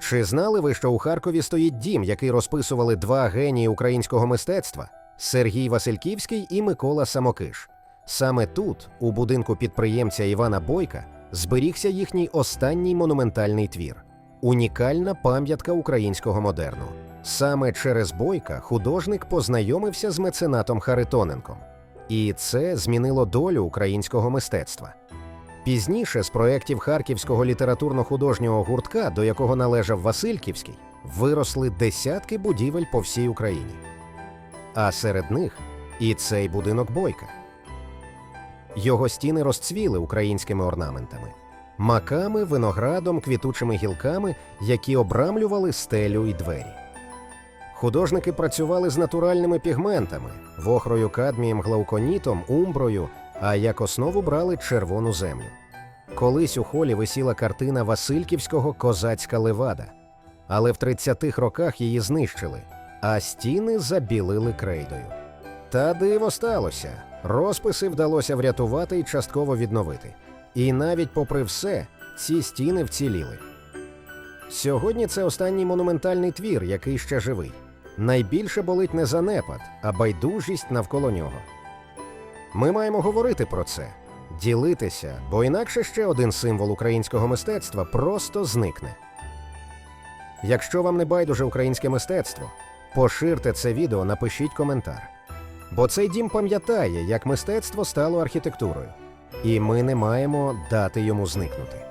Чи знали ви, що у Харкові стоїть дім, який розписували два генії українського мистецтва Сергій Васильківський і Микола Самокиш? Саме тут, у будинку підприємця Івана Бойка, зберігся їхній останній монументальний твір унікальна пам'ятка українського модерну. Саме через Бойка художник познайомився з меценатом Харитоненком. І це змінило долю українського мистецтва. Пізніше з проєктів Харківського літературно-художнього гуртка, до якого належав Васильківський, виросли десятки будівель по всій Україні. А серед них і цей будинок Бойка. Його стіни розцвіли українськими орнаментами, маками, виноградом, квітучими гілками, які обрамлювали стелю і двері. Художники працювали з натуральними пігментами, вохрою кадмієм, глауконітом, умброю, а як основу брали червону землю. Колись у холі висіла картина Васильківського Козацька левада, але в 30-х роках її знищили, а стіни забілили крейдою. Та диво сталося. Розписи вдалося врятувати і частково відновити. І навіть попри все, ці стіни вціліли. Сьогодні це останній монументальний твір, який ще живий. Найбільше болить не занепад, а байдужість навколо нього. Ми маємо говорити про це, ділитися, бо інакше ще один символ українського мистецтва просто зникне. Якщо вам не байдуже українське мистецтво, поширте це відео, напишіть коментар. Бо цей дім пам'ятає, як мистецтво стало архітектурою, і ми не маємо дати йому зникнути.